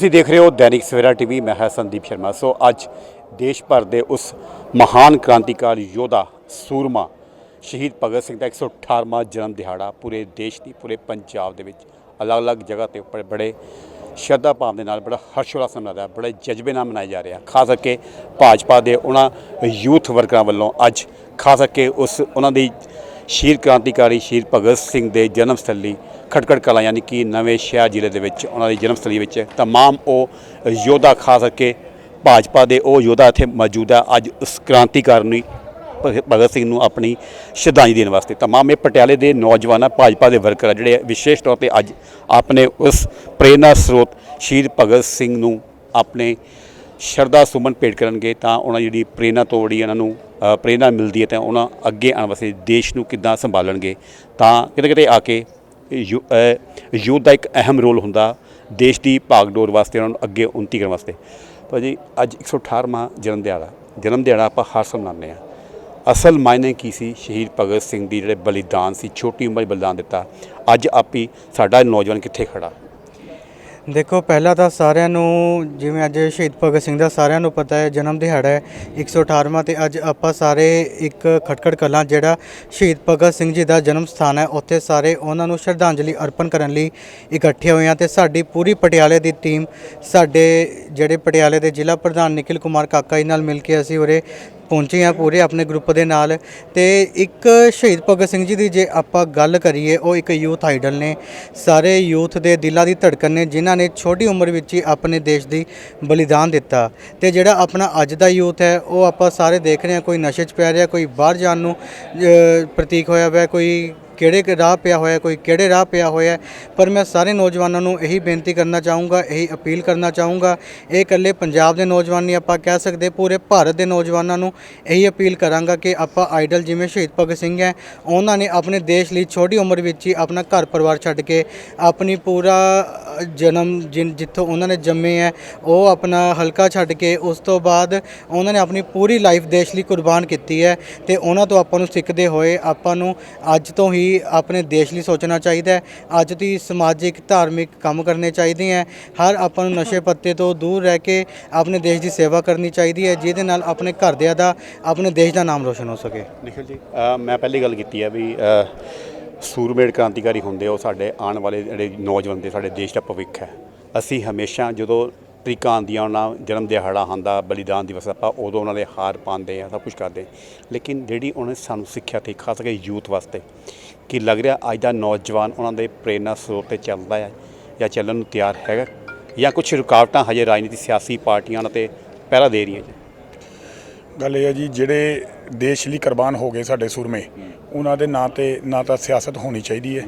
ਤੁਸੀਂ ਦੇਖ ਰਹੇ ਹੋ ਦੈਨਿਕ ਸਵੇਰਾ ਟੀਵੀ, ਮੈਂ ਹਾਂ ਸੰਦੀਪ ਸ਼ਰਮਾ। ਸੋ ਅੱਜ ਦੇਸ਼ ਭਰ ਦੇ ਉਸ ਮਹਾਨ ਕ੍ਰਾਂਤੀਕਾਰੀ ਯੋਧਾ ਸੂਰਮਾ, ਸ਼ਹੀਦ ਭਗਤ ਸਿੰਘ ਦਾ 118ਵਾਂ ਜਨਮ ਦਿਹਾੜਾ ਪੂਰੇ ਦੇਸ਼ ਦੀ, ਪੂਰੇ ਪੰਜਾਬ ਦੇ ਵਿੱਚ ਅਲੱਗ-ਅਲੱਗ ਜਗ੍ਹਾ ਤੇ ਉੱਪਰ ਬੜੇ ਸ਼ਰਧਾ ਭਾਵ ਦੇ ਨਾਲ, ਬੜਾ ਹਰਸ਼ੋਲਾਸ ਨਾਲ ਮਨਾਇਆ ਬੜੇ ਜਜ਼ਬੇ ਨਾਲ ਮਨਾਇਆ ਜਾ ਰਿਹਾ। ਖਾਸ ਕਰਕੇ ਭਾਜਪਾ ਦੇ ਉਹਨਾਂ ਯੂਥ ਵਰਕਰਾਂ ਵੱਲੋਂ ਅੱਜ, ਖਾਸ ਕਰਕੇ ਉਸ, ਉਹਨਾਂ ਦੀ ਸ਼ਹੀਦ ਕ੍ਰਾਂਤੀਕਾਰੀ ਸ਼ਹੀਦ ਭਗਤ ਸਿੰਘ ਦੇ ਜਨਮ ਸਥਲੀ ਖਟਕੜ ਕਲਾ, ਯਾਨੀ ਕਿ ਨਵੇਂ ਸ਼ਹਿਰ ਜ਼ਿਲ੍ਹੇ ਦੇ ਵਿੱਚ, ਉਹਨਾਂ ਦੀ ਜਨਮ ਸਥਲੀ ਵਿੱਚ ਤਮਾਮ ਉਹ ਯੋਧਾ, ਖਾਸ ਕਰਕੇ ਭਾਜਪਾ ਦੇ ਉਹ ਯੋਧਾ ਇੱਥੇ ਮੌਜੂਦ ਆ। ਅੱਜ ਉਸ ਕ੍ਰਾਂਤੀਕਾਰੀ ਭਗਤ ਸਿੰਘ ਨੂੰ ਆਪਣੀ ਸ਼ਰਧਾਂਜਲੀ ਦੇਣ ਵਾਸਤੇ। ਤਮਾਮ ਇਹ ਪਟਿਆਲੇ ਦੇ ਨੌਜਵਾਨਾਂ ਭਾਜਪਾ ਦੇ ਵਰਕਰ ਆ, ਜਿਹੜੇ ਵਿਸ਼ੇਸ਼ ਤੌਰ ਤੇ ਅੱਜ ਆਪਣੇ ਉਸ ਪ੍ਰੇਰਣਾ ਸਰੋਤ ਸ਼ਹੀਦ ਭਗਤ ਸਿੰਘ ਨੂੰ ਆਪਣੇ ਸ਼ਰਧਾ ਸੁਮਨ ਭੇਟ ਕਰਨਗੇ। ਤਾਂ ਉਹਨਾਂ ਜਿਹੜੀ ਪ੍ਰੇਰਣਾ ਤੋਂ ਜਿਹੜੀ ਉਹਨਾਂ ਨੂੰ ਪ੍ਰੇਰਣਾ ਮਿਲਦੀ ਹੈ, ਤਾਂ ਉਹਨਾਂ ਅੱਗੇ ਆਉਣ ਵਾਸਤੇ ਦੇਸ਼ ਨੂੰ ਕਿੱਦਾਂ ਸੰਭਾਲਣਗੇ, ਤਾਂ ਕਿਤੇ ਕਿਤੇ ਆ ਕੇ ਯੂਥ ਦਾ ਇੱਕ ਅਹਿਮ ਰੋਲ ਹੁੰਦਾ ਦੇਸ਼ ਦੀ ਭਾਗਡੋਰ ਵਾਸਤੇ ਉਹਨਾਂ ਨੂੰ ਅੱਗੇ ਉન્નਤੀ ਕਰਨ ਵਾਸਤੇ। ਭਾਜੀ ਅੱਜ 118ਵਾਂ ਜਨਮ ਦਿਹਾੜਾ। ਜਨਮ ਦਿਹਾੜਾ ਆਪਾਂ ਹਰ ਸਾਲ ਮਨਾਉਂਦੇ ਆ ਅਸਲ ਮਾਇਨੇ ਕੀ ਸੀ? ਸ਼ਹੀਦ ਭਗਤ ਸਿੰਘ ਦੀ ਜਿਹੜੇ ਬਲੀਦਾਨ ਸੀ, ਛੋਟੀ ਉਮਰ ਬਲੀਦਾਨ ਦਿੱਤਾ। ਅੱਜ ਆਪੀ ਸਾਡਾ ਨੌਜਵਾਨ ਕਿੱਥੇ ਖੜਾ? ਦੇਖੋ, ਪਹਿਲਾਂ ਤਾਂ ਸਾਰਿਆਂ ਨੂੰ, ਜਿਵੇਂ ਅੱਜ ਸ਼ਹੀਦ ਭਗਤ ਸਿੰਘ ਦਾ ਸਾਰਿਆਂ ਨੂੰ ਪਤਾ ਹੈ, ਜਨਮ ਦਿਹਾੜਾ ਹੈ 118ਵਾਂ ਤੇ ਅੱਜ ਆਪਾਂ ਸਾਰੇ ਇੱਕ ਖਟਕੜ ਕਲਾਂ ਜਿਹੜਾ ਸ਼ਹੀਦ ਭਗਤ ਸਿੰਘ ਜੀ ਦਾ ਜਨਮ ਸਥਾਨ ਹੈ, ਉੱਥੇ ਸਾਰੇ ਉਹਨਾਂ ਨੂੰ ਸ਼ਰਧਾਂਜਲੀ ਅਰਪਣ ਕਰਨ ਲਈ ਇਕੱਠੇ ਹੋਏ ਹਾਂ ਤੇ ਸਾਡੀ ਪੂਰੀ ਪਟਿਆਲੇ ਦੀ ਟੀਮ ਸਾਡੇ ਜਿਹੜੇ ਪਟਿਆਲੇ ਦੇ ਜ਼ਿਲ੍ਹਾ ਪ੍ਰਧਾਨ ਨਿਖਿਲ ਕੁਮਾਰ ਕਾਕਾ ਜੀ ਨਾਲ ਮਿਲ ਕੇ ਅਸੀਂ ਉਰੇ ਪਹੁੰਚੇ ਹਾਂ ਪੂਰੇ ਆਪਣੇ ਗਰੁੱਪ ਦੇ ਨਾਲ ਤੇ ਇੱਕ ਸ਼ਹੀਦ ਭਗਤ ਸਿੰਘ ਜੀ ਦੀ ਜੇ ਆਪਾਂ ਗੱਲ ਕਰੀਏ, ਉਹ ਇੱਕ ਯੂਥ ਆਈਡਲ ਨੇ। ਸਾਰੇ ਯੂਥ ਦੇ ਦਿਲਾਂ ਦੀ ਧੜਕਣ ਨੇ, ਜਿਨ੍ਹਾਂ ਨੇ ਛੋਟੀ ਉਮਰ ਵਿੱਚ ਹੀ ਆਪਣੇ ਦੇਸ਼ ਦੀ ਬਲੀਦਾਨ ਦਿੱਤਾ। ਤੇ ਜਿਹੜਾ ਆਪਣਾ ਅੱਜ ਦਾ ਯੂਥ ਹੈ, ਉਹ ਆਪਾਂ ਸਾਰੇ ਦੇਖ ਰਹੇ ਹਾਂ, ਕੋਈ ਨਸ਼ੇ 'ਚ ਪੈ ਰਿਹਾ, ਕੋਈ ਬਾਹਰ ਜਾਣ ਨੂੰ ਪ੍ਰਤੀਕ ਹੋਇਆ ਹੋਇਆ ਕੋਈ ਕਿਹੜੇ ਕਿ ਰਾਹ ਪਿਆ ਹੋਇਆ, ਕੋਈ ਕਿਹੜੇ ਰਾਹ ਪਿਆ ਹੋਇਆ ਪਰ ਮੈਂ ਸਾਰੇ ਨੌਜਵਾਨਾਂ ਨੂੰ ਇਹੀ ਬੇਨਤੀ ਕਰਨਾ ਚਾਹੂੰਗਾ, ਇਹੀ ਅਪੀਲ ਕਰਨਾ ਚਾਹੂੰਗਾ, ਇਹ ਇਕੱਲੇ ਪੰਜਾਬ ਦੇ ਨੌਜਵਾਨ ਨਹੀਂ ਆਪਾਂ ਕਹਿ ਸਕਦੇ, ਪੂਰੇ ਭਾਰਤ ਦੇ ਨੌਜਵਾਨਾਂ ਨੂੰ ਇਹੀ ਅਪੀਲ ਕਰਾਂਗਾ ਕਿ ਆਪਾਂ ਆਈਡਲ ਜਿਵੇਂ ਸ਼ਹੀਦ ਭਗਤ ਸਿੰਘ ਹੈ, ਉਹਨਾਂ ਨੇ ਆਪਣੇ ਦੇਸ਼ ਲਈ ਛੋਟੀ ਉਮਰ ਵਿੱਚ ਹੀ ਆਪਣਾ ਘਰ ਪਰਿਵਾਰ ਛੱਡ ਕੇ ਆਪਣੀ ਪੂਰਾ ਜਨਮ ਜਿਨ ਜਿੱਥੋਂ ਉਹਨਾਂ ਨੇ ਜੰਮੇ ਹੈ, ਉਹ ਆਪਣਾ ਹਲਕਾ ਛੱਡ ਕੇ ਉਸ ਤੋਂ ਬਾਅਦ ਉਹਨਾਂ ਨੇ ਆਪਣੀ ਪੂਰੀ ਲਾਈਫ ਦੇਸ਼ ਲਈ ਕੁਰਬਾਨ ਕੀਤੀ ਹੈ ਤੇ ਉਹਨਾਂ ਤੋਂ ਆਪਾਂ ਨੂੰ ਸਿੱਖਦੇ ਹੋਏ ਆਪਾਂ ਨੂੰ ਅੱਜ ਤੋਂ ਹੀ ਆਪਣੇ ਦੇਸ਼ ਲਈ ਸੋਚਣਾ ਚਾਹੀਦਾ ਹੈ। ਅੱਜ ਦੀ ਸਮਾਜਿਕ, ਧਾਰਮਿਕ ਕੰਮ ਕਰਨੇ ਚਾਹੀਦੇ ਹੈ। ਹਰ ਆਪਾਂ ਨੂੰ ਨਸ਼ੇ ਪੱਤੇ ਤੋਂ ਦੂਰ ਰਹਿ ਕੇ ਆਪਣੇ ਦੇਸ਼ ਦੀ ਸੇਵਾ ਕਰਨੀ ਚਾਹੀਦੀ ਹੈ, ਜਿਹਦੇ ਨਾਲ ਆਪਣੇ ਘਰਦਿਆਂ ਦਾ, ਆਪਣੇ ਦੇਸ਼ ਦਾ ਨਾਮ ਰੋਸ਼ਨ ਹੋ ਸਕੇ। ਨਿਖਿਲ ਜੀ ਮੈਂ ਪਹਿਲੀ ਗੱਲ ਕੀਤੀ ਹੈ ਵੀ ਸੂਰਮੇੜ ਕ੍ਰਾਂਤੀਕਾਰੀ ਹੁੰਦੇ ਉਹ ਸਾਡੇ ਆਉਣ ਵਾਲੇ ਜਿਹੜੇ ਨੌਜਵਾਨ ਦੇ ਸਾਡੇ ਦੇਸ਼ ਦਾ ਭਵਿੱਖ ਹੈ। ਅਸੀਂ ਹਮੇਸ਼ਾ ਜਦੋਂ ਤਰੀਕਾਂ ਆਉਂਦੀਆਂ, ਉਹਨਾਂ ਜਨਮ ਦਿਹਾੜਾ ਆਉਂਦਾ, ਬਲੀਦਾਨ ਦਿਵਸ ਆਪਾਂ ਉਦੋਂ ਉਹਨਾਂ ਦੇ ਹਾਰ ਪਾਉਂਦੇ ਆ, ਸਭ ਕੁਝ ਕਰਦੇ। ਲੇਕਿਨ ਜਿਹੜੀ ਉਹਨੇ ਸਾਨੂੰ ਸਿੱਖਿਆ ਤੇ ਖਾਸ ਕਰਕੇ ਯੂਥ ਵਾਸਤੇ ਕਿ ਲੱਗ ਰਿਹਾ? ਅੱਜ ਦਾ ਨੌਜਵਾਨ ਉਹਨਾਂ ਦੇ ਪ੍ਰੇਰਨਾ ਸਰੋਤ ਤੇ ਚੱਲਦਾ ਹੈ ਜਾਂ ਚੱਲਣ ਨੂੰ ਤਿਆਰ ਹੈਗਾ? ਜਾਂ ਕੁਝ ਰੁਕਾਵਟਾਂ ਹਜੇ ਰਾਜਨੀਤੀ ਸਿਆਸੀ ਪਾਰਟੀਆਂ ਉਹਨਾਂ ਤੇ ਪਹਿਰਾ ਦੇ ਰਹੀਆਂ ਜੀ? ਗੱਲ ਇਹ ਹੈ ਜੀ, ਜਿਹੜੇ ਦੇਸ਼ ਲਈ ਕੁਰਬਾਨ ਹੋ ਗਏ ਸਾਡੇ ਸੂਰਮੇ, ਉਹਨਾਂ ਦੇ ਨਾਂ ਤੇ ਨਾ ਤਾਂ ਸਿਆਸਤ ਹੋਣੀ ਚਾਹੀਦੀ ਹੈ,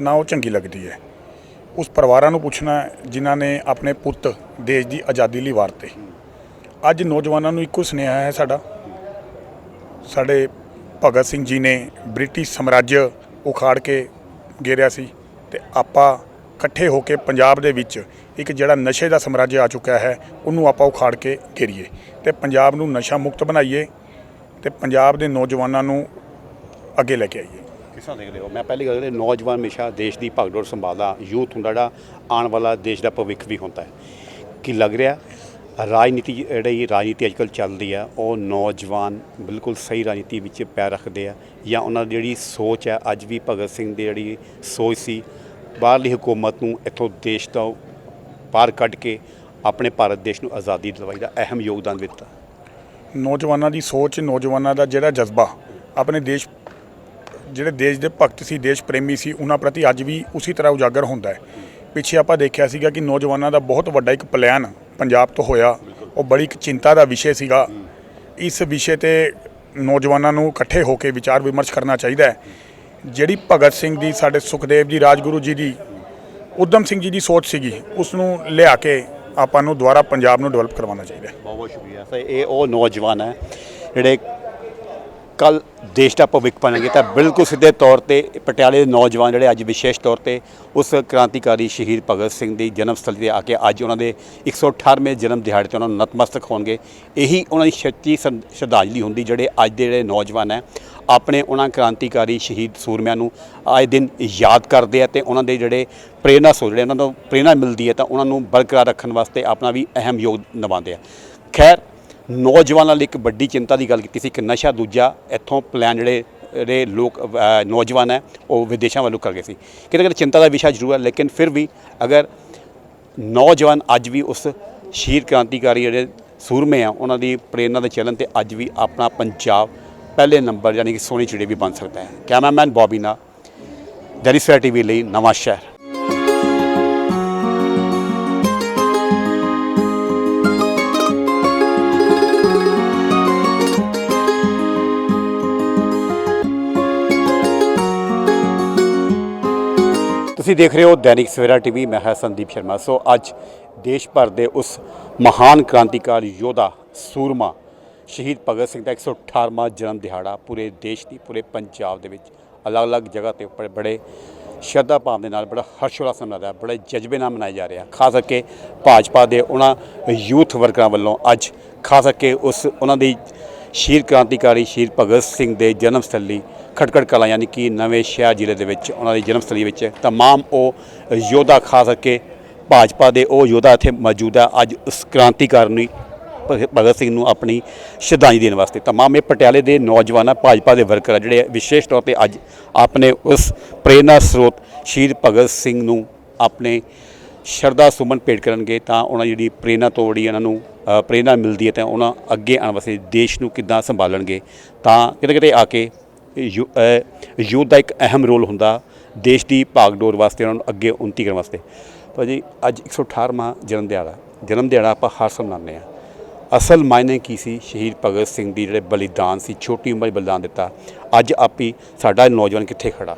ਨਾ ਉਹ ਚੰਗੀ ਲੱਗਦੀ ਹੈ। ਉਸ ਪਰਿਵਾਰਾਂ ਨੂੰ ਪੁੱਛਣਾ ਜਿਨ੍ਹਾਂ ਨੇ ਆਪਣੇ ਪੁੱਤ ਦੇਸ਼ ਦੀ ਆਜ਼ਾਦੀ ਲਈ ਵਾਰਤੇ। ਅੱਜ ਨੌਜਵਾਨਾਂ ਨੂੰ ਇੱਕੋ ਸੁਨੇਹਾ ਹੈ ਸਾਡਾ। ਸਾਡੇ ਭਗਤ ਸਿੰਘ ਜੀ ਨੇ ਬ੍ਰਿਟਿਸ਼ ਸਮਰਾਜ ਉਖਾੜ ਕੇ ਗੇਰਿਆ ਸੀ ਤੇ ਆਪਾਂ ਇਕੱਠੇ ਹੋ ਕੇ ਪੰਜਾਬ ਦੇ ਵਿੱਚ ਇੱਕ ਜਿਹੜਾ ਨਸ਼ੇ ਦਾ ਸਮਰਾਜ ਆ ਚੁੱਕਾ ਹੈ, ਉਹਨੂੰ ਆਪਾਂ ਉਖਾੜ ਕੇ ਘੇਰੀਏ ਤੇ ਪੰਜਾਬ ਨੂੰ ਨਸ਼ਾ ਮੁਕਤ ਬਣਾਈਏ ਤੇ ਪੰਜਾਬ ਦੇ ਨੌਜਵਾਨਾਂ ਨੂੰ ਅੱਗੇ ਲੈ ਕੇ ਆਈਏ। ਕਿਸ ਦੇਖਦੇ ਹੋ? ਮੈਂ ਪਹਿਲੀ ਗੱਲ ਇਹ ਨੌਜਵਾਨ ਹਮੇਸ਼ਾ ਦੇਸ਼ ਦੀ ਭਗਦੌੜ ਸੰਭਾਲਦਾ, ਯੂਥ ਹੁੰਦਾ ਜਿਹੜਾ ਆਉਣ ਵਾਲਾ ਦੇਸ਼ ਦਾ ਭਵਿੱਖ ਵੀ ਹੁੰਦਾ ਹੈ। ਕੀ ਲੱਗ ਰਿਹਾ? ਰਾਜਨੀਤੀ ਜਿਹੜੀ ਰਾਜਨੀਤੀ ਅੱਜਕੱਲ ਚੱਲਦੀ ਆ, ਉਹ ਨੌਜਵਾਨ ਬਿਲਕੁਲ ਸਹੀ ਰਾਜਨੀਤੀ ਵਿੱਚ ਪੈਰ ਰੱਖਦੇ ਆ ਜਾਂ ਉਹਨਾਂ ਦੀ ਜਿਹੜੀ ਸੋਚ ਹੈ ਅੱਜ ਵੀ ਭਗਤ ਸਿੰਘ ਦੀ ਜਿਹੜੀ ਸੋਚ ਸੀ, ਬਾਹਰਲੀ ਹਕੂਮਤ ਨੂੰ ਇੱਥੋਂ ਦੇਸ਼ ਤੋਂ ਬਾਹਰ ਕੱਢ ਕੇ ਆਪਣੇ ਭਾਰਤ ਦੇਸ਼ ਨੂੰ ਆਜ਼ਾਦੀ ਦਿਵਾਈ ਦਾ ਅਹਿਮ ਯੋਗਦਾਨ ਦਿੱਤਾ। ਨੌਜਵਾਨਾਂ ਦੀ ਸੋਚ, ਨੌਜਵਾਨਾਂ ਦਾ ਜਿਹੜਾ ਜਜ਼ਬਾ, ਆਪਣੇ ਦੇਸ਼, ਜਿਹੜੇ ਦੇਸ਼ ਦੇ ਭਗਤ ਸੀ, ਦੇਸ਼ ਪ੍ਰੇਮੀ ਸੀ, ਉਹਨਾਂ ਪ੍ਰਤੀ ਅੱਜ ਵੀ ਉਸੇ ਤਰ੍ਹਾਂ ਉਜਾਗਰ ਹੁੰਦਾ ਹੈ। ਪਿੱਛੇ ਆਪਾਂ ਦੇਖਿਆ ਸੀਗਾ ਕਿ ਨੌਜਵਾਨਾਂ ਦਾ ਬਹੁਤ ਵੱਡਾ ਇੱਕ ਪਲਾਨ ਪੰਜਾਬ ਤੋਂ ਹੋਇਆ, ਉਹ ਬੜੀ ਇੱਕ ਚਿੰਤਾ ਦਾ ਵਿਸ਼ੇ ਸੀਗਾ। ਇਸ ਵਿਸ਼ੇ ਤੇ ਨੌਜਵਾਨਾਂ ਨੂੰ ਇਕੱਠੇ ਹੋ ਕੇ ਵਿਚਾਰ ਵਿਮਰਸ਼ ਕਰਨਾ ਚਾਹੀਦਾ ਹੈ। ਜਿਹੜੀ ਭਗਤ ਸਿੰਘ ਦੀ, ਸਾਡੇ ਸੁਖਦੇਵ ਜੀ, ਰਾਜਗੁਰੂ ਜੀ ਦੀ ਉਦਮ ਸਿੰਘ ਜੀ ਦੀ ਸੋਚ ਸੀਗੀ ਉਸ ਨੂੰ ਲਿਆ ਕੇ ਆਪਾਂ ਨੂੰ ਦੁਬਾਰਾ ਪੰਜਾਬ ਨੂੰ ਡਿਵੈਲਪ ਕਰਵਾਉਣਾ ਚਾਹੀਦਾ ਹੈ। ਬਹੁਤ ਬਹੁਤ ਸ਼ੁਕਰੀਆ। ਸਰ, ਇਹ ਉਹ ਨੌਜਵਾਨ ਹੈ, ਜਿਹੜੇ ਕੱਲ ਦੇਸ਼ ਦਾ ਭਵਿੱਖ ਬਣਨਗੇ ਤਾਂ ਬਿਲਕੁਲ ਸਿੱਧੇ ਤੌਰ ਤੇ ਪਟਿਆਲੇ ਦੇ ਨੌਜਵਾਨ ਜਿਹੜੇ ਅੱਜ ਵਿਸ਼ੇਸ਼ ਤੌਰ ਤੇ ਉਸ ਕ੍ਰਾਂਤੀਕਾਰੀ ਸ਼ਹੀਦ ਭਗਤ ਸਿੰਘ ਦੀ ਜਨਮ ਸਥਲੀ ਤੇ ਆ ਕੇ ਅੱਜ ਉਹਨਾਂ ਦੇ 118ਵੇਂ ਜਨਮ ਦਿਹਾੜੇ ਤੇ ਉਹਨਾਂ ਨੂੰ ਨਤਮਸਤਕ ਹੋਣਗੇ। ਇਹੀ ਉਹਨਾਂ ਦੀ ਸੱਚੀ ਸ਼ਰ- ਸ਼ਰਧਾਂਜਲੀ ਹੁੰਦੀ ਜਿਹੜੇ ਅੱਜ ਦੇ ਜਿਹੜੇ ਨੌਜਵਾਨ ਹੈ, ਆਪਣੇ ਉਹਨਾਂ ਕ੍ਰਾਂਤੀਕਾਰੀ ਸ਼ਹੀਦ ਸੂਰਮਿਆਂ ਨੂੰ ਆਏ ਦਿਨ ਯਾਦ ਕਰਦੇ ਆ ਤੇ ਉਹਨਾਂ ਦੇ ਜਿਹੜੇ ਪ੍ਰੇਰਨਾ ਸੋ ਜਿਹੜੇ ਉਹਨਾਂ ਤੋਂ ਪ੍ਰੇਰਨਾ ਮਿਲਦੀ ਹੈ ਤਾਂ ਉਹਨਾਂ ਨੂੰ ਬਰਕਰਾਰ ਰੱਖਣ ਵਾਸਤੇ ਆਪਣਾ ਵੀ ਅਹਿਮ ਯੋਗ ਨਿਭਾਉਂਦੇ ਆ। ਖੈਰ ਨੌਜਵਾਨਾਂ ਲਈ ਇੱਕ ਵੱਡੀ ਚਿੰਤਾ ਦੀ ਗੱਲ ਕੀਤੀ ਸੀ ਕਿ ਨਸ਼ਾ ਦੂਜਾ ਇੱਥੋਂ ਪਲਾਨ ਜਿਹੜੇ ਜਿਹੜੇ ਲੋਕ ਨੌਜਵਾਨ ਹੈ, ਉਹ ਵਿਦੇਸ਼ਾਂ ਵੱਲੋਂ ਕਰ ਗਏ ਸੀ। ਕਿਤੇ ਕਿਤੇ ਚਿੰਤਾ ਦਾ ਵਿਸ਼ਾ ਜ਼ਰੂਰ ਹੈ, ਲੇਕਿਨ ਫਿਰ ਵੀ ਅਗਰ ਨੌਜਵਾਨ ਅੱਜ ਵੀ ਉਸ ਸ਼ਹੀਦ ਕ੍ਰਾਂਤੀਕਾਰੀ ਜਿਹੜੇ ਸੂਰਮੇ ਆ, ਉਹਨਾਂ ਦੀ ਪ੍ਰੇਰਨਾ ਦੇ ਚੱਲਣ ਤੇ ਅੱਜ ਵੀ ਆਪਣਾ ਪੰਜਾਬ ਪਹਿਲੇ ਨੰਬਰ ਯਾਨੀ ਕਿ ਸੋਹਣੀ ਚਿੜੀ ਵੀ ਬਣ ਸਕਦਾ ਹੈ। ਕੈਮਰਾਮੈਨ ਬੌਬੀ ਨਾਲ ਦੈਨਿਕ ਟੀਵੀ ਲਈ ਨਵਾਂ ਸ਼ਹਿਰ। ਤੁਸੀਂ ਦੇਖ ਰਹੇ ਹੋ ਦੈਨਿਕ ਸਵੇਰਾ ਟੀਵੀ, ਮੈਂ ਹਾਂ ਸੰਦੀਪ ਸ਼ਰਮਾ। ਸੋ ਅੱਜ ਦੇਸ਼ ਭਰ ਦੇ ਉਸ ਮਹਾਨ ਕ੍ਰਾਂਤੀਕਾਰੀ ਯੋਧਾ ਸੂਰਮਾ, ਸ਼ਹੀਦ ਭਗਤ ਸਿੰਘ ਦਾ 118ਵਾਂ ਜਨਮ ਦਿਹਾੜਾ ਪੂਰੇ ਦੇਸ਼ ਦੀ, ਪੂਰੇ ਪੰਜਾਬ ਦੇ ਵਿੱਚ ਅਲੱਗ-ਅਲੱਗ ਜਗ੍ਹਾ ਤੇ ਉੱਪਰ ਬੜੇ ਸ਼ਰਧਾ ਭਾਵ ਦੇ ਨਾਲ, ਬੜਾ ਹਰਸ਼ੋਲਾਸ ਨਾਲ ਰਿਹਾ, ਬੜੇ ਜਜ਼ਬੇ ਨਾਲ ਮਨਾਇਆ ਜਾ ਰਿਹਾ। ਖਾਸ ਕਰਕੇ ਭਾਜਪਾ ਦੇ ਉਹਨਾਂ ਯੂਥ ਵਰਕਰਾਂ ਵੱਲੋਂ ਅੱਜ, ਖਾਸ ਕਰਕੇ ਉਸ, ਉਹਨਾਂ ਦੀ ਸ਼ਹੀਦ ਕ੍ਰਾਂਤੀਕਾਰੀ ਸ਼ਹੀਦ ਭਗਤ ਸਿੰਘ ਦੇ ਜਨਮ ਸਥਲੀ ਖਟਕੜ ਕਲਾਂ, ਯਾਨੀ ਕਿ ਨਵੇਂ ਸ਼ਹਿਰ ਜ਼ਿਲ੍ਹੇ ਦੇ ਵਿੱਚ ਉਹਨਾਂ ਦੀ ਜਨਮ ਸਥਲੀ ਵਿੱਚ ਤਮਾਮ ਉਹ ਯੋਧਾ, ਖਾਸ ਕਰਕੇ ਭਾਜਪਾ ਦੇ ਉਹ ਯੋਧਾ ਇੱਥੇ ਮੌਜੂਦ ਆ। ਅੱਜ ਉਸ ਕ੍ਰਾਂਤੀਕਾਰਨੀ ਭਗ- ਭਗਤ ਸਿੰਘ ਨੂੰ ਆਪਣੀ ਸ਼ਰਧਾਂਜਲੀ ਦੇਣ ਵਾਸਤੇ ਤਮਾਮ ਇਹ ਪਟਿਆਲੇ ਦੇ ਨੌਜਵਾਨ ਆ, ਭਾਜਪਾ ਦੇ ਵਰਕਰ ਆ, ਜਿਹੜੇ ਵਿਸ਼ੇਸ਼ ਤੌਰ ਤੇ ਅੱਜ ਆਪਣੇ ਉਸ ਪ੍ਰੇਰਨਾ ਸਰੋਤ ਸ਼ਹੀਦ ਭਗਤ ਸਿੰਘ ਨੂੰ ਆਪਣੇ ਸ਼ਰਧਾ ਸੁਮਨ ਭੇਟ ਕਰਨਗੇ ਤਾਂ ਉਹਨਾਂ ਦੀ ਜਿਹੜੀ ਪ੍ਰੇਰਨਾ ਤੋਂ ਜਿਹੜੀ ਉਹਨਾਂ ਨੂੰ ਅ, ਪ੍ਰੇਰਨਾ ਮਿਲਦੀ ਹੈ ਤਾਂ ਉਹਨਾਂ ਅੱਗੇ ਆਉਣ ਵਾਸਤੇ ਦੇਸ਼ ਨੂੰ ਕਿੱਦਾਂ ਸੰਭਾਲਣਗੇ। ਤਾਂ ਕਿਤੇ ਕਿਤੇ ਆ ਕੇ ਯੂ- ਯੂਥ ਦਾ ਇੱਕ ਅਹਿਮ ਰੋਲ ਹੁੰਦਾ ਦੇਸ਼ ਦੀ ਭਾਗਡੋਰ ਵਾਸਤੇ ਉਹਨਾਂ ਨੂੰ ਅੱਗੇ ਉન્નਤੀ ਕਰਨ ਵਾਸਤੇ। ਭਾਜੀ ਅੱਜ 118ਵਾਂ ਜਨਮ ਦਿਹਾੜਾ ਜਨਮ ਦਿਹਾੜਾ ਆਪਾਂ ਹਰ ਸਾਲ ਮਨਾਉਂਦੇ ਆ ਅਸਲ ਮਾਇਨੇ ਕੀ ਸੀ? ਸ਼ਹੀਦ ਭਗਤ ਸਿੰਘ ਦੀ ਜਿਹੜੇ ਬਲੀਦਾਨ ਸੀ ਛੋਟੀ ਉਮਰ 'ਚ ਬਲੀਦਾਨ ਦਿੱਤਾ। ਅੱਜ ਆਪੀ ਸਾਡਾ ਨੌਜਵਾਨ ਕਿੱਥੇ ਖੜਾ?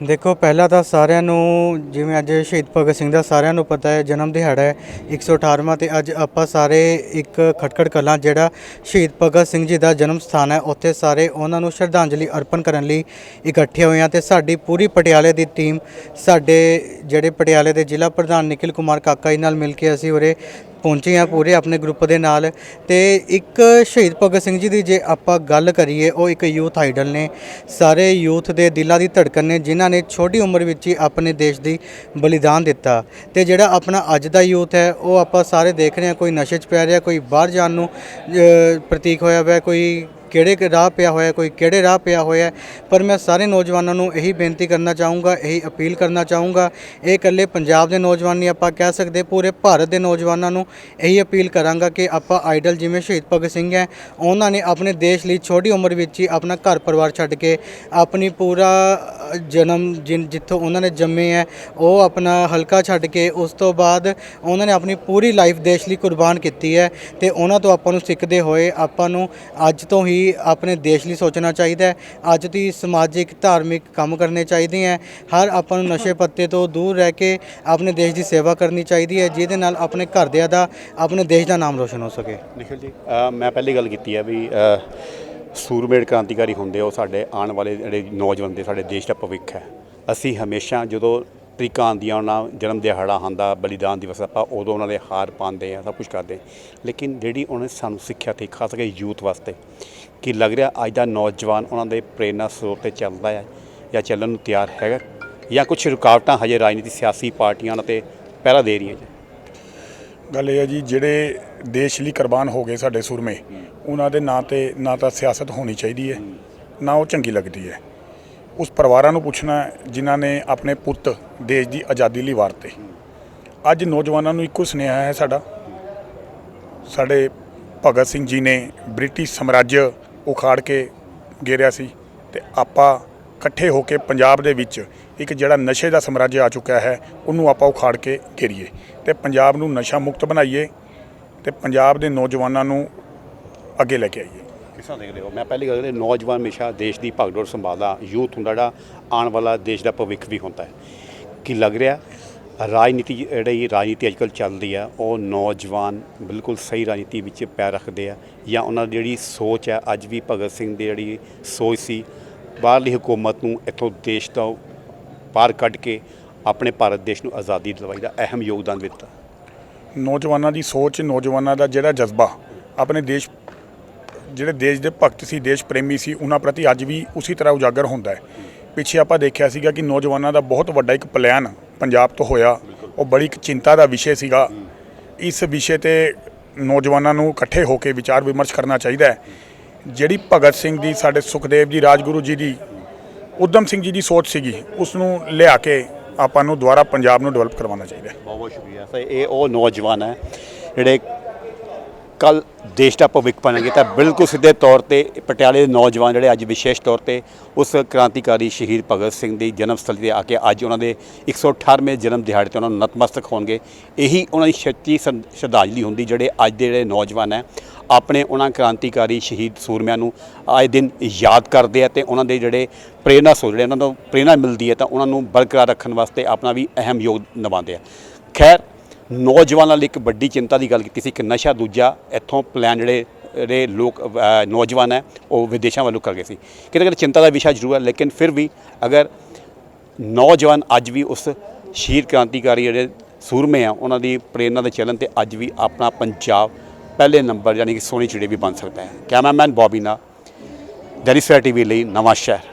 ਦੇਖੋ, ਪਹਿਲਾਂ ਤਾਂ ਸਾਰਿਆਂ ਨੂੰ, ਜਿਵੇਂ ਅੱਜ ਸ਼ਹੀਦ ਭਗਤ ਸਿੰਘ ਦਾ ਸਾਰਿਆਂ ਨੂੰ ਪਤਾ ਹੈ, ਜਨਮ ਦਿਹਾੜਾ ਹੈ 118ਵਾਂ ਤੇ ਅੱਜ ਆਪਾਂ ਸਾਰੇ ਇੱਕ ਖਟਕੜ ਕਲਾਂ ਜਿਹੜਾ ਸ਼ਹੀਦ ਭਗਤ ਸਿੰਘ ਜੀ ਦਾ ਜਨਮ ਸਥਾਨ ਹੈ, ਉੱਥੇ ਸਾਰੇ ਉਹਨਾਂ ਨੂੰ ਸ਼ਰਧਾਂਜਲੀ ਅਰਪਣ ਕਰਨ ਲਈ ਇਕੱਠੇ ਹੋਏ ਹਾਂ ਤੇ ਸਾਡੀ ਪੂਰੀ ਪਟਿਆਲੇ ਦੀ ਟੀਮ ਸਾਡੇ ਜਿਹੜੇ ਪਟਿਆਲੇ ਦੇ ਜ਼ਿਲ੍ਹਾ ਪ੍ਰਧਾਨ ਨਿਖਿਲ ਕੁਮਾਰ ਕਾਕਾ ਜੀ ਨਾਲ ਮਿਲ ਕੇ ਅਸੀਂ ਉਰੇ ਪਹੁੰਚੇ ਹਾਂ ਪੂਰੇ ਆਪਣੇ ਗਰੁੱਪ ਦੇ ਨਾਲ ਤੇ ਇੱਕ ਸ਼ਹੀਦ ਭਗਤ ਸਿੰਘ ਜੀ ਦੀ ਜੇ ਆਪਾਂ ਗੱਲ ਕਰੀਏ, ਉਹ ਇੱਕ ਯੂਥ ਆਈਡਲ ਨੇ। ਸਾਰੇ ਯੂਥ ਦੇ ਦਿਲਾਂ ਦੀ ਧੜਕਣ ਨੇ, ਜਿਨ੍ਹਾਂ ਨੇ ਛੋਟੀ ਉਮਰ ਵਿੱਚ ਹੀ ਆਪਣੇ ਦੇਸ਼ ਦੀ ਬਲੀਦਾਨ ਦਿੱਤਾ। ਤੇ ਜਿਹੜਾ ਆਪਣਾ ਅੱਜ ਦਾ ਯੂਥ ਹੈ, ਉਹ ਆਪਾਂ ਸਾਰੇ ਦੇਖ ਰਹੇ ਹਾਂ, ਕੋਈ ਨਸ਼ੇ 'ਚ ਪੈ ਰਿਹਾ, ਕੋਈ ਬਾਹਰ ਜਾਣ ਨੂੰ ਪ੍ਰਤੀਕ ਹੋਇਆ ਹੋਇਆ ਕੋਈ ਕਿਹੜੇ ਰਾਹ ਪਿਆ ਹੋਇਆ, ਕੋਈ ਕਿਹੜੇ ਰਾਹ ਪਿਆ ਹੋਇਆ ਪਰ ਮੈਂ ਸਾਰੇ ਨੌਜਵਾਨਾਂ ਨੂੰ ਇਹੀ ਬੇਨਤੀ ਕਰਨਾ ਚਾਹੂੰਗਾ, ਇਹੀ ਅਪੀਲ ਕਰਨਾ ਚਾਹੂੰਗਾ। ਇਹ ਇਕੱਲੇ ਪੰਜਾਬ ਦੇ ਨੌਜਵਾਨ ਨਹੀਂ ਆਪਾਂ ਕਹਿ ਸਕਦੇ, ਪੂਰੇ ਭਾਰਤ ਦੇ ਨੌਜਵਾਨਾਂ ਨੂੰ ਇਹੀ ਅਪੀਲ ਕਰਾਂਗਾ ਕਿ ਆਪਾਂ ਆਈਡਲ ਜਿਵੇਂ ਸ਼ਹੀਦ ਭਗਤ ਸਿੰਘ ਹੈ, ਉਹਨਾਂ ਨੇ ਆਪਣੇ ਦੇਸ਼ ਲਈ ਛੋਟੀ ਉਮਰ ਵਿੱਚ ਹੀ ਆਪਣਾ ਘਰ ਪਰਿਵਾਰ ਛੱਡ ਕੇ ਆਪਣੀ ਪੂਰਾ ਜਨਮ ਜਿਨ, ਜਿੱਥੋਂ ਉਹਨਾਂ ਨੇ ਜੰਮੇ ਹੈ, ਉਹ ਆਪਣਾ ਹਲਕਾ ਛੱਡ ਕੇ ਉਸ ਤੋਂ ਬਾਅਦ ਉਹਨਾਂ ਨੇ ਆਪਣੀ ਪੂਰੀ ਲਾਈਫ ਦੇਸ਼ ਲਈ ਕੁਰਬਾਨ ਕੀਤੀ ਹੈ ਤੇ ਉਹਨਾਂ ਤੋਂ ਆਪਾਂ ਨੂੰ ਸਿੱਖਦੇ ਹੋਏ ਆਪਾਂ ਨੂੰ ਅੱਜ ਤੋਂ ਹੀ ਆਪਣੇ ਦੇਸ਼ ਲਈ ਸੋਚਣਾ ਚਾਹੀਦਾ ਹੈ। ਅੱਜ ਦੀ ਸਮਾਜਿਕ ਧਾਰਮਿਕ ਕੰਮ ਕਰਨੇ ਚਾਹੀਦੇ ਹੈ। ਹਰ ਆਪਾਂ ਨੂੰ ਨਸ਼ੇ ਪੱਤੇ ਤੋਂ ਦੂਰ ਰਹਿ ਕੇ ਆਪਣੇ ਦੇਸ਼ ਦੀ ਸੇਵਾ ਕਰਨੀ ਚਾਹੀਦੀ ਹੈ ਜਿਹਦੇ ਨਾਲ ਆਪਣੇ ਘਰਦਿਆਂ ਦਾ ਆਪਣੇ ਦੇਸ਼ ਦਾ ਨਾਮ ਰੋਸ਼ਨ ਹੋ ਸਕੇ। ਨਿਖਿਲ ਜੀ ਮੈਂ ਪਹਿਲੀ ਗੱਲ ਕੀਤੀ ਹੈ ਵੀ ਅ, ਸੂਰਮੇੜ ਕ੍ਰਾਂਤੀਕਾਰੀ ਹੁੰਦੇ ਉਹ ਸਾਡੇ ਆਉਣ ਵਾਲੇ ਜਿਹੜੇ ਨੌਜਵਾਨ ਦੇ ਸਾਡੇ ਦੇਸ਼ ਦਾ ਭਵਿੱਖ ਹੈ। ਅਸੀਂ ਹਮੇਸ਼ਾ ਜਦੋਂ ਤਰੀਕਾਂ ਆਉਂਦੀਆਂ ਉਹਨਾਂ ਜਨਮ ਦਿਹਾੜਾ ਆਉਂਦਾ ਬਲੀਦਾਨ ਦਿਵਸ ਆਪਾਂ ਉਦੋਂ ਉਹਨਾਂ ਦੇ ਹਾਰ ਪਾਉਂਦੇ ਆ ਸਭ ਕੁਝ ਕਰਦੇ ਲੇਕਿਨ ਜਿਹੜੀ ਉਹਨੇ ਸਾਨੂੰ ਸਿੱਖਿਆ ਤੇ ਖਾਸ ਕਰਕੇ ਯੂਥ ਵਾਸਤੇ ਕੀ ਲੱਗ ਰਿਹਾ ਅੱਜ ਦਾ ਨੌਜਵਾਨ ਉਹਨਾਂ ਦੇ ਪ੍ਰੇਰਨਾ ਸਰੋਤ ਤੇ ਚੱਲਦਾ ਹੈ ਜਾਂ ਚੱਲਣ ਨੂੰ ਤਿਆਰ ਹੈਗਾ ਜਾਂ ਕੁਝ ਰੁਕਾਵਟਾਂ ਹਜੇ ਰਾਜਨੀਤੀ ਸਿਆਸੀ ਪਾਰਟੀਆਂ ਉਹਨਾਂ ਤੇ ਪਹਿਰਾ ਦੇ ਰਹੀਆਂ ਜੀ। ਗੱਲ ਇਹ ਹੈ ਜੀ ਜਿਹੜੇ ਦੇਸ਼ ਲਈ ਕੁਰਬਾਨ ਹੋ ਗਏ ਸਾਡੇ ਸੂਰਮੇ ਉਹਨਾਂ ਦੇ ਨਾਂ ਤੇ ਨਾ ਤਾਂ ਸਿਆਸਤ ਹੋਣੀ ਚਾਹੀਦੀ ਹੈ। ਨਾ ਉਹ ਚੰਗੀ ਲੱਗਦੀ ਹੈ। ਉਸ ਪਰਿਵਾਰਾਂ ਨੂੰ ਪੁੱਛਣਾ ਜਿਨ੍ਹਾਂ ਨੇ ਆਪਣੇ ਪੁੱਤ ਦੇਸ਼ ਦੀ ਆਜ਼ਾਦੀ ਲਈ ਵਾਰਤੇ। ਅੱਜ ਨੌਜਵਾਨਾਂ ਨੂੰ ਇੱਕੋ ਸੁਨੇਹਾ ਹੈ ਸਾਡਾ। ਸਾਡੇ ਭਗਤ ਸਿੰਘ ਜੀ ਨੇ ਬ੍ਰਿਟਿਸ਼ ਸਾਮਰਾਜ ਉਖਾੜ ਕੇ ਗੇਰਿਆ ਸੀ ਤੇ ਆਪਾਂ ਇਕੱਠੇ ਹੋ ਕੇ ਪੰਜਾਬ ਦੇ ਵਿੱਚ ਇੱਕ ਜਿਹੜਾ ਨਸ਼ੇ ਦਾ ਸਾਮਰਾਜ ਆ ਚੁੱਕਾ ਹੈ, ਉਹਨੂੰ ਆਪਾਂ ਉਖਾੜ ਕੇ ਘੇਰੀਏ। ਤੇ ਪੰਜਾਬ ਨੂੰ ਨਸ਼ਾ ਮੁਕਤ ਬਣਾਈਏ ਤੇ ਪੰਜਾਬ ਦੇ ਨੌਜਵਾਨਾਂ ਨੂੰ ਅੱਗੇ ਲੈ ਕੇ ਆਈਏ। ਕਿਸ ਤਰ੍ਹਾਂ ਦੇਖਦੇ ਹੋ? ਮੈਂ ਪਹਿਲੀ ਗੱਲ ਇਹ ਨੌਜਵਾਨ ਹਮੇਸ਼ਾ ਦੇਸ਼ ਦੀ ਭਗਦੌੜ ਸੰਭਾਲਦਾ, ਯੂਥ ਹੁੰਦਾ ਜਿਹੜਾ, ਆਉਣ ਵਾਲਾ ਦੇਸ਼ ਦਾ ਭਵਿੱਖ ਵੀ ਹੁੰਦਾ ਹੈ। ਕੀ ਲੱਗ ਰਿਹਾ? ਰਾਜਨੀਤੀ ਜਿਹੜੀ ਰਾਜਨੀਤੀ ਅੱਜਕੱਲ੍ਹ ਚੱਲਦੀ ਆ ਉਹ ਨੌਜਵਾਨ ਬਿਲਕੁਲ ਸਹੀ ਰਾਜਨੀਤੀ ਵਿੱਚ ਪੈਰ ਰੱਖਦੇ ਆ ਜਾਂ ਉਹਨਾਂ ਦੀ ਜਿਹੜੀ ਸੋਚ ਹੈ, ਅੱਜ ਵੀ ਭਗਤ ਸਿੰਘ ਦੀ ਜਿਹੜੀ ਸੋਚ ਸੀ, ਬਾਹਰਲੀ ਹਕੂਮਤ ਨੂੰ ਇੱਥੋਂ ਦੇਸ਼ ਤੋਂ ਬਾਹਰ ਕੱਢ ਕੇ ਆਪਣੇ ਭਾਰਤ ਦੇਸ਼ ਨੂੰ ਆਜ਼ਾਦੀ ਦਿਲਵਾਈ ਦਾ ਅਹਿਮ ਯੋਗਦਾਨ ਦਿੱਤਾ। ਨੌਜਵਾਨਾਂ ਦੀ ਸੋਚ, ਨੌਜਵਾਨਾਂ ਦਾ ਜਿਹੜਾ ਜਜ਼ਬਾ, ਆਪਣੇ ਦੇਸ਼ ਜਿਹੜੇ ਦੇਸ਼ ਦੇ ਭਗਤ ਸੀ, ਦੇਸ਼ ਪ੍ਰੇਮੀ ਸੀ, ਉਹਨਾਂ ਪ੍ਰਤੀ ਅੱਜ ਵੀ ਉਸੇ ਤਰ੍ਹਾਂ ਉਜਾਗਰ ਹੁੰਦਾ ਹੈ। ਪਿੱਛੇ ਆਪਾਂ ਦੇਖਿਆ ਸੀਗਾ ਕਿ ਨੌਜਵਾਨਾਂ ਦਾ ਬਹੁਤ ਵੱਡਾ ਇੱਕ ਪਲਾਨ ਪੰਜਾਬ ਤੋਂ ਹੋਇਆ। ਉਹ ਬੜੀ ਇੱਕ ਚਿੰਤਾ ਦਾ ਵਿਸ਼ੇ ਸੀਗਾ। ਇਸ ਵਿਸ਼ੇ ਤੇ ਨੌਜਵਾਨਾਂ ਨੂੰ ਇਕੱਠੇ ਹੋ ਕੇ ਵਿਚਾਰ ਵਿਮਰਸ਼ ਕਰਨਾ ਚਾਹੀਦਾ ਹੈ। ਜਿਹੜੀ ਭਗਤ ਸਿੰਘ ਦੀ, ਸਾਡੇ ਸੁਖਦੇਵ ਜੀ, ਰਾਜਗੁਰੂ ਜੀ ਦੀ ਉਦਮ ਸਿੰਘ ਜੀ ਦੀ ਸੋਚ ਸੀਗੀ, ਉਸ ਨੂੰ ਲਿਆ ਕੇ ਆਪਾਂ ਨੂੰ ਦੁਬਾਰਾ ਪੰਜਾਬ ਨੂੰ ਡਿਵੈਲਪ ਕਰਵਾਉਣਾ ਚਾਹੀਦਾ ਬਹੁਤ ਬਹੁਤ ਸ਼ੁਕਰੀਆ। ਸਰ, ਇਹ ਉਹ ਨੌਜਵਾਨ ਹੈ, ਜਿਹੜੇ ਕੱਲ ਦੇਸ਼ ਦਾ ਭਵਿੱਖ ਬਣਨਗੇ ਤਾਂ ਬਿਲਕੁਲ ਸਿੱਧੇ ਤੌਰ ਤੇ ਪਟਿਆਲੇ ਦੇ ਨੌਜਵਾਨ ਜਿਹੜੇ ਅੱਜ ਵਿਸ਼ੇਸ਼ ਤੌਰ ਤੇ ਉਸ ਕ੍ਰਾਂਤੀਕਾਰੀ ਸ਼ਹੀਦ ਭਗਤ ਸਿੰਘ ਦੀ ਜਨਮ ਸਥਲੀ ਤੇ ਆ ਕੇ ਅੱਜ ਉਹਨਾਂ ਦੇ 118ਵੇਂ ਜਨਮ ਦਿਹਾੜੇ ਤੇ ਉਹਨਾਂ ਨੂੰ ਨਤਮਸਤਕ ਹੋਣਗੇ। ਇਹੀ ਉਹਨਾਂ ਦੀ ਸੱਚੀ ਸ਼ਰ- ਸ਼ਰਧਾਂਜਲੀ ਹੁੰਦੀ ਜਿਹੜੇ ਅੱਜ ਦੇ ਜਿਹੜੇ ਨੌਜਵਾਨ ਹੈ, ਆਪਣੇ ਉਹਨਾਂ ਕ੍ਰਾਂਤੀਕਾਰੀ ਸ਼ਹੀਦ ਸੂਰਮਿਆਂ ਨੂੰ ਆਏ ਦਿਨ ਯਾਦ ਕਰਦੇ ਆ ਤੇ ਉਹਨਾਂ ਦੇ ਜਿਹੜੇ ਪ੍ਰੇਰਨਾ ਸੋ ਜਿਹੜੇ ਉਹਨਾਂ ਤੋਂ ਪ੍ਰੇਰਨਾ ਮਿਲਦੀ ਹੈ ਤਾਂ ਉਹਨਾਂ ਨੂੰ ਬਰਕਰਾਰ ਰੱਖਣ ਵਾਸਤੇ ਆਪਣਾ ਵੀ ਅਹਿਮ ਯੋਗ ਨਿਭਾਉਂਦੇ ਆ। ਖੈਰ ਨੌਜਵਾਨਾਂ ਲਈ ਇੱਕ ਵੱਡੀ ਚਿੰਤਾ ਦੀ ਗੱਲ ਕੀਤੀ ਸੀ ਕਿ ਨਸ਼ਾ ਦੂਜਾ ਇੱਥੋਂ ਪਲਾਨ ਜਿਹੜੇ ਜਿਹੜੇ ਲੋਕ ਨੌਜਵਾਨ ਹੈ, ਉਹ ਵਿਦੇਸ਼ਾਂ ਵੱਲੋਂ ਕਰ ਗਏ ਸੀ। ਕਿਤੇ ਕਿਤੇ ਚਿੰਤਾ ਦਾ ਵਿਸ਼ਾ ਜ਼ਰੂਰ ਹੈ, ਲੇਕਿਨ ਫਿਰ ਵੀ ਅਗਰ ਨੌਜਵਾਨ ਅੱਜ ਵੀ ਉਸ ਸ਼ਹੀਦ ਕ੍ਰਾਂਤੀਕਾਰੀ ਜਿਹੜੇ ਸੂਰਮੇ ਆ, ਉਹਨਾਂ ਦੀ ਪ੍ਰੇਰਨਾ ਦੇ ਚੱਲਣ ਤੇ ਅੱਜ ਵੀ ਆਪਣਾ ਪੰਜਾਬ ਪਹਿਲੇ ਨੰਬਰ ਯਾਨੀ ਕਿ ਸੋਨੀ ਚਿੜੀ ਵੀ ਬਣ ਸਕਦਾ ਹੈ। ਕੈਮਰਾਮੈਨ ਬੌਬੀ ਨਾਲ ਦੈਨਿਕ ਸਵੇਰਾ ਟੀਵੀ ਲਈ ਨਵਾਂ ਸ਼ਹਿਰ।